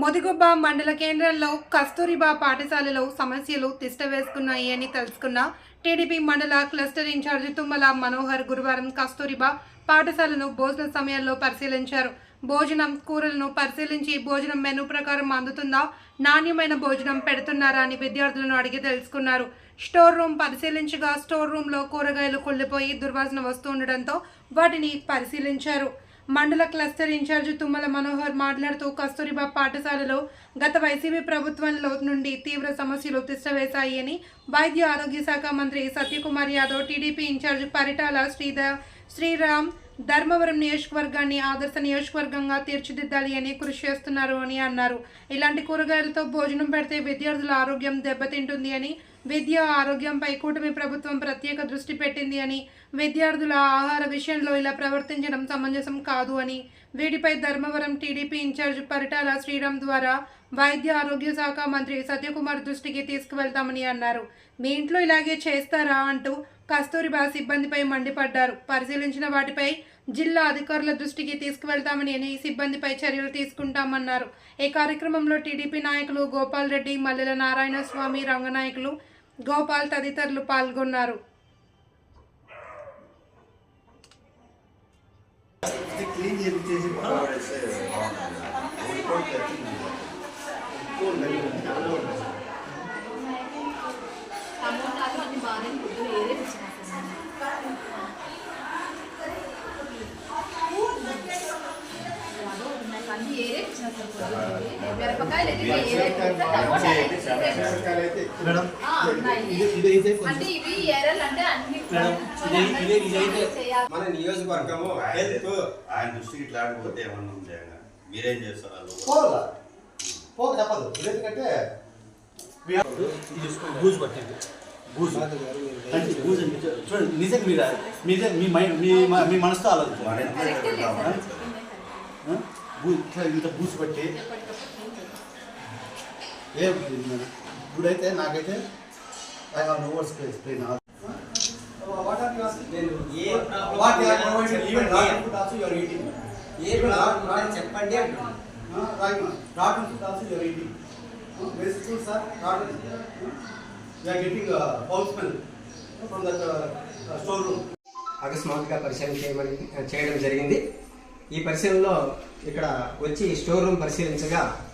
మొదిగుబ్బ మండల కేంద్రంలో కస్తూరిబా పాఠశాలలో సమస్యలు తిష్టవేసుకున్నాయి అని తెలుసుకున్న టీడీపీ మండల క్లస్టర్ ఇన్ఛార్జి తుమ్మల మనోహర్ గురువారం కస్తూరిబా పాఠశాలను భోజన సమయాల్లో పరిశీలించారు. భోజనం కూరలను పరిశీలించి భోజనం మెనూ ప్రకారం అందుతుందా నాణ్యమైన భోజనం పెడుతున్నారా అని విద్యార్థులను అడిగి తెలుసుకున్నారు. స్టోర్ రూమ్ పరిశీలించగా స్టోర్ రూమ్లో కూరగాయలు కుళ్ళిపోయి దుర్వాసన వస్తుండడంతో వాటిని పరిశీలించారు. మండల క్లస్టర్ ఇన్ఛార్జ్ తుమ్మల మనోహర్ మాట్లాడుతూ కస్తూరిబా పాఠశాలలో గత వైసీపీ ప్రభుత్వంలో నుండి తీవ్ర సమస్యలు తిష్టవేశాయి అని వైద్య ఆరోగ్య శాఖ మంత్రి Satyakumar Yadav TDP in charge Paritala శ్రీధ Sriram Dharmavaram నియోజకవర్గాన్ని ఆదర్శ నియోజకవర్గంగా తీర్చిదిద్దాలి అని కృషి చేస్తున్నారు అని అన్నారు. ఇలాంటి కూరగాయలతో భోజనం పెడితే విద్యార్థుల ఆరోగ్యం దెబ్బతింటుంది అని విద్య ఆరోగ్యంపై కూటమి ప్రభుత్వం ప్రత్యేక దృష్టి పెట్టింది అని విద్యార్థుల ఆహార విషయంలో ఇలా ప్రవర్తించడం సమంజసం కాదు అని వీటిపై Dharmavaram TDP in charge Paritala Sriram ద్వారా వైద్య ఆరోగ్య శాఖ మంత్రి సత్యకుమార్ దృష్టికి తీసుకువెళ్తామని అన్నారు. మీ ఇంట్లో ఇలాగే చేస్తారా? అంటూ కస్తూరిబా సిబ్బందిపై మండిపడ్డారు. పరిశీలించిన వాటిపై జిల్లా అధికారుల దృష్టికి తీసుకువెళ్తామని అని సిబ్బందిపై చర్యలు తీసుకుంటామన్నారు. ఈ కార్యక్రమంలో టీడీపీ నాయకులు గోపాల్ రెడ్డి మల్లెల నారాయణ స్వామి రంగనాయకులు గోపాల్ తదితరులు పాల్గొన్నారు. ఇది క్లీన్ చేసి పక్కన మన నియోజకవర్గము హెల్త్ ఆయన దృష్టికి ఇట్లా ఆడిపోతే ఏమన్నా ఉంది మీరేం చేస్తారు వాళ్ళు? పోవాలా పోక తప్పదు ఎందుకంటే బూజు పట్టింది బూజు అంటే బూజు అంటే చూ- చూడండి నిజంగా మీరు నిజం మీ మీ మనసుతో మన ఆలోచించాలి ఇంట్లో ఇంత బూజు పట్టి. ఏ ఇప్పుడైతే నాకైతే I have no words to explain what are you asking నేను ఏ ప్రాబ్లం వాట్ యు ఆర్ ఉన్నా ప్రొవైడింగ్ ఈవెన్ చెప్పండి. Rat food also you are eating A problem ఉన్నా చెప్పండి అంటున్నాను right rat food also you are eating basic food sir rat you are getting foul smell from that store room అకస్మాత్తుగా పరిశీలన చేయమని చేయడం జరిగింది. ఈ పరిశీలనలో ఇక్కడ వచ్చి స్టోర్ రూమ్ పరిశీలించగా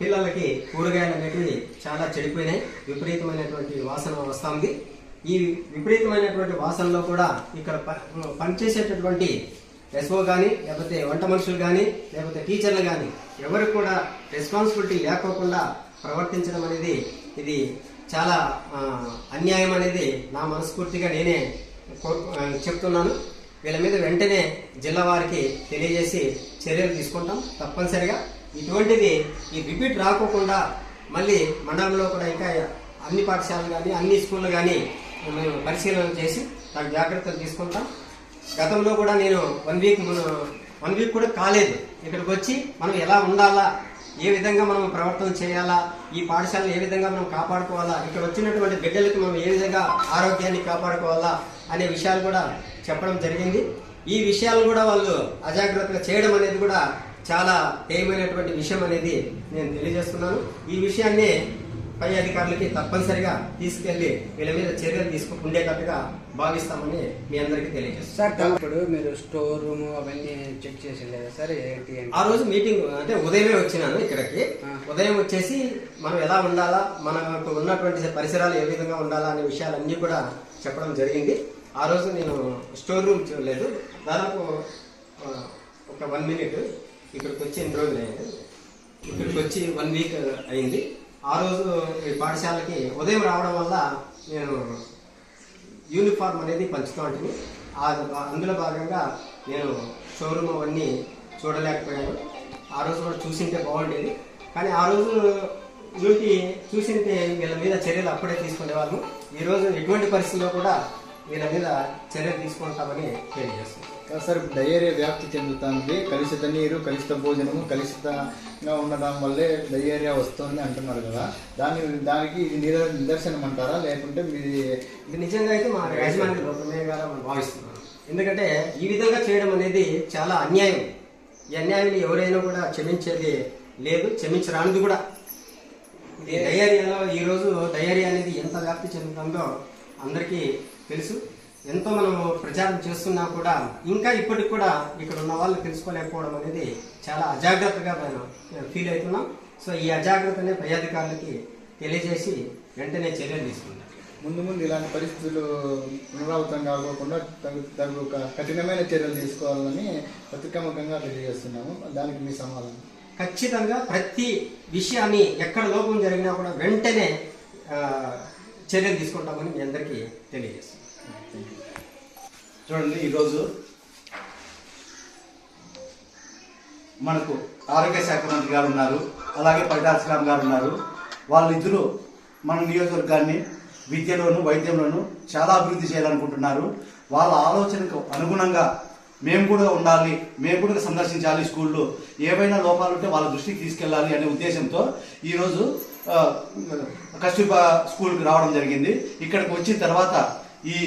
పిల్లలకి కూరగాయలు అనేటివి చాలా చెడిపోయినాయి. విపరీతమైనటువంటి వాసన వస్తుంది. ఈ విపరీతమైనటువంటి వాసనలో కూడా ఇక్కడ ప- పనిచేసేటటువంటి ఎస్ఓ కానీ లేకపోతే వంట మనుషులు కానీ లేకపోతే టీచర్లు కానీ ఎవరికి కూడా రెస్పాన్సిబిలిటీ లేకోకుండా ప్రవర్తించడం అనేది ఇది చాలా అన్యాయం అనేది నా మనస్ఫూర్తిగా నేనే చెప్తున్నాను. వీళ్ళ మీద వెంటనే జిల్లా వారికి తెలియజేసి చర్యలు తీసుకుంటాం తప్పనిసరిగా. ఇటువంటిది ఈ రిపీట్ రాకోకుండా మళ్ళీ మండలంలో కూడా ఇంకా అన్ని పాఠశాలలు కానీ అన్ని స్కూళ్ళు కానీ మేము పరిశీలన చేసి దాని జాగ్రత్తలు తీసుకుంటాం. గతంలో కూడా నేను వన్ వీక్ వన్ వీక్ కూడా కాలేదు. ఇక్కడికి వచ్చి మనం ఎలా ఉండాలా ఏ విధంగా మనం ప్రవర్తన చేయాలా ఈ పాఠశాలను ఏ విధంగా మనం కాపాడుకోవాలా ఇక్కడ వచ్చినటువంటి బిడ్డలకి మనం ఏ విధంగా ఆరోగ్యాన్ని కాపాడుకోవాలా అనే విషయాలు కూడా చెప్పడం జరిగింది. ఈ విషయాలు కూడా వాళ్ళు అజాగ్రత్తగా చేయడం అనేది కూడా చాలా తేయమైనటువంటి విషయం అనేది నేను తెలియజేస్తున్నాను. ఈ విషయాన్ని పై అధికారులకి తప్పనిసరిగా తీసుకెళ్ళి వీళ్ళ మీద చర్యలు తీసుకు ఉండేటట్టుగా భావిస్తామని మీ అందరికీ తెలియజేస్తాను సార్ ఇప్పుడు మీరు స్టోర్ రూమ్ అవన్నీ చెక్ చేసి లేదా సార్ ఆ రోజు మీటింగ్ అంటే ఉదయమే వచ్చినాను ఇక్కడికి. ఉదయం వచ్చేసి మనం ఎలా ఉండాలా మనకు ఉన్నటువంటి పరిసరాలు ఏ విధంగా ఉండాలా అనే విషయాలన్నీ కూడా చెప్పడం జరిగింది. ఆ రోజు నేను స్టోర్ రూమ్ చూడలేదు. దాదాపు ఒక వన్ మినిట్ ఇక్కడికి వచ్చి ఎన్ని రోజులు అయింది? ఇక్కడికి వచ్చి వన్ వీక్ అయింది. ఆ రోజు ఈ పాఠశాలకి ఉదయం రావడం వల్ల నేను యూనిఫామ్ అనేది పంచుతూ ఉంటుంది ఆ- అందులో భాగంగా నేను షోరూమ్ అవన్నీ చూడలేకపోయాను. ఆ రోజు కూడా చూసింటే బాగుండేది. కానీ ఆ రోజు వీటి చూసింటే వీళ్ళ మీద చర్యలు అప్పుడే తీసుకునేవాళ్ళము. ఈరోజు ఈ రోజు ఎటువంటి పరిస్థితుల్లో కూడా వీళ్ళ మీద చర్యలు తీసుకుంటామని తెలియజేస్తున్నాను సార్ డయేరియా వ్యాప్తి చెందుతుంది కలుషిత నీరు కలుషిత భోజనము కలుషితంగా ఉండడం వల్లే డయేరియా వస్తుంది అంటున్నారు కదా. దాని దానికి ఇది నిద- నిదర్శనం అంటారా లేకుంటే మీది ఇది నిజంగా అయితే మా యాజమాన్య లోపమే గారా మనం భావిస్తున్నాను. ఎందుకంటే ఈ విధంగా చేయడం అనేది చాలా అన్యాయం. ఈ అన్యాయాన్ని ఎవరైనా కూడా క్షమించేది లేదు క్షమించరానిది కూడా. ఈ డయేరియాలో ఈరోజు డయేరియా అనేది ఎంత వ్యాప్తి చెందుతుందో అందరికీ తెలుసు. ఎంతో మనం ప్రచారం చేస్తున్నా కూడా ఇంకా ఇప్పటికి కూడా ఇక్కడ ఉన్న వాళ్ళు తెలుసుకోలేకపోవడం అనేది చాలా అజాగ్రత్తగా మేము ఫీల్ అవుతున్నాం. సో ఈ అజాగ్రత్తనే పై అధికారులకి తెలియజేసి వెంటనే చర్యలు తీసుకుంటాం. ముందు ముందు ఇలాంటి పరిస్థితులు పునరావృతం కాకోకుండా తగు ఒక కఠినమైన చర్యలు తీసుకోవాలని పత్రికాముఖంగా తెలియజేస్తున్నాము. దానికి మీ సమాధానం. ఖచ్చితంగా ప్రతి విషయాన్ని ఎక్కడ లోపం జరిగినా కూడా వెంటనే చర్యలు తీసుకుంటామని మీ అందరికీ తెలియజేస్తాం చూడండి ఈరోజు మనకు ఆరోగ్య శాఖ మంత్రి గారు ఉన్నారు అలాగే పరిటాల గారు ఉన్నారు. వాళ్ళిద్దరూ మన నియోజకవర్గాన్ని విద్యలోను వైద్యంలోను చాలా అభివృద్ధి చేయాలనుకుంటున్నారు. వాళ్ళ ఆలోచనకు అనుగుణంగా మేము కూడా ఉండాలి మేము కూడా సందర్శించాలి స్కూల్లో. ఏవైనా లోపాలు ఉంటే వాళ్ళ దృష్టికి తీసుకెళ్ళాలి అనే ఉద్దేశంతో ఈరోజు కస్తూర్బా స్కూల్కి రావడం జరిగింది. ఇక్కడికి వచ్చిన తర్వాత ఈ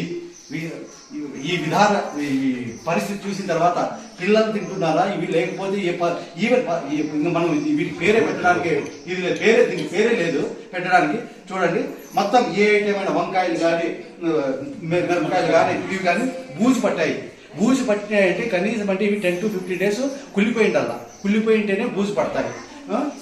ఈ విధాన ఈ పరిస్థితి చూసిన తర్వాత పిల్లలు తింటున్నారా? ఇవి లేకపోతే ఏ ఈవెన్ ఈ- మనం వీటి పేరే పెట్టడానికి ఇది పేరే దీనికి పేరే లేదు పెట్టడానికి. చూడండి మొత్తం ఏ ఐటమైన వంకాయలు కానీ మిరపకాయలు కానీ ఇవి కానీ బూజు పట్టాయి. బూజు పట్టినాయంటే కనీసం అంటే ఇవి టెన్ టు ఫిఫ్టీ డేస్ కుళ్ళిపోయిందల్లా కుళ్ళిపోయింటేనే బూజు పడతాయి.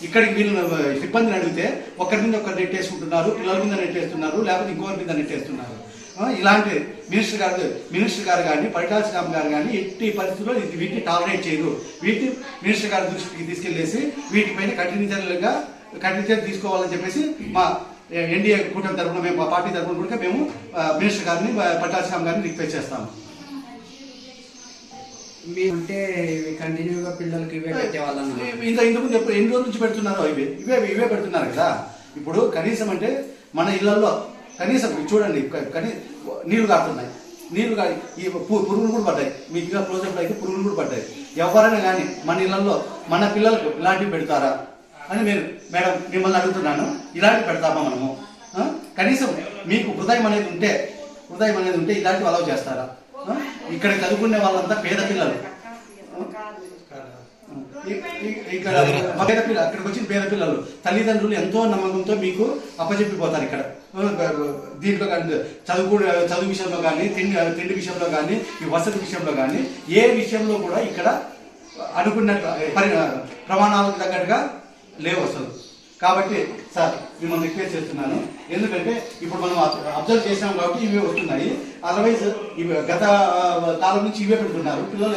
ఇక్కడికి వీళ్ళు సిబ్బందిని అడిగితే ఒకరి మీద ఒకరు నెట్టేసుకుంటున్నారు పిల్లల మీద నెట్టేస్తున్నారు లేకపోతే ఇంకొకరి మీద నెట్టేస్తున్నారు. ఇలాంటి మినిస్టర్ గారు మినిస్టర్ గారు కానీ పరిటాల శ్రీరామ్ గారు కానీ ఎట్టి పరిస్థితుల్లో ఇది వీటిని టాలరేట్ చేయరు వీటిని మినిస్టర్ గారి దృష్టికి తీసుకెళ్ళేసి వీటిపైన కఠిన చర్యలుగా కఠిన చర్యలు తీసుకోవాలని చెప్పేసి మా ఎన్డీఏ కూటమి తరఫున మేము మా పార్టీ తరఫున కూడా మేము మినిస్టర్ గారిని పరిటాల శ్రీరామ్ గారిని రిక్వెస్ట్ చేస్తాము. అంటే ఇవి కంటిన్యూగా పిల్లలకి ఇవే ఇంత ఇంతకుముందు ఎప్పుడు ఎన్ని రోజుల నుంచి పెడుతున్నారు ఇవే ఇవే ఇవే పెడుతున్నారు కదా. ఇప్పుడు కనీసం అంటే మన ఇళ్ళలో కనీసం చూడండి కనీ నీళ్ళు కారుతున్నాయి. నీళ్ళు కాడి ఈ పురుగులు కూడా పడ్డాయి. మీకు ఇంకా క్లోజప్ అయితే పురుగులు కూడా పడ్డాయి. ఎవరైనా కానీ మన ఇళ్ళలో మన పిల్లలకు ఇలాంటివి పెడతారా అని నేను మేడం మిమ్మల్ని అడుగుతున్నాను. ఇలాంటివి పెడతామా మనము? కనీసం మీకు హృదయం అనేది ఉంటే హృదయం అనేది ఉంటే ఇలాంటివి అలౌ చేస్తారా? ఇక్కడ చదువుకునే వాళ్ళంతా పేద పిల్లలు. ఇక్కడ మా పేద పిల్లలు అక్కడికి వచ్చిన పేద పిల్లలు తల్లిదండ్రులు ఎంతో నమ్మకంతో మీకు అప్పచెప్పిపోతారు ఇక్కడ. దీంట్లో కానీ చదువు చదువు విషయంలో కానీ తిండి తిండి విషయంలో కానీ ఈ వసతి విషయంలో కానీ ఏ విషయంలో కూడా ఇక్కడ అనుకున్నట్టు పరి ప్రమాణాలకు తగ్గట్టుగా లేవు అసలు. కాబట్టి సార్ మిమ్మల్ని రిక్వెస్ట్ చేస్తున్నాను. ఎందుకంటే ఇప్పుడు మనం అబ్జర్వ్ చేసాం కాబట్టి ఇవే వస్తున్నాయి. అదర్వైజ్ ఇవి గత కాలం నుంచి ఇవే పెడుతున్నారు. పిల్లలు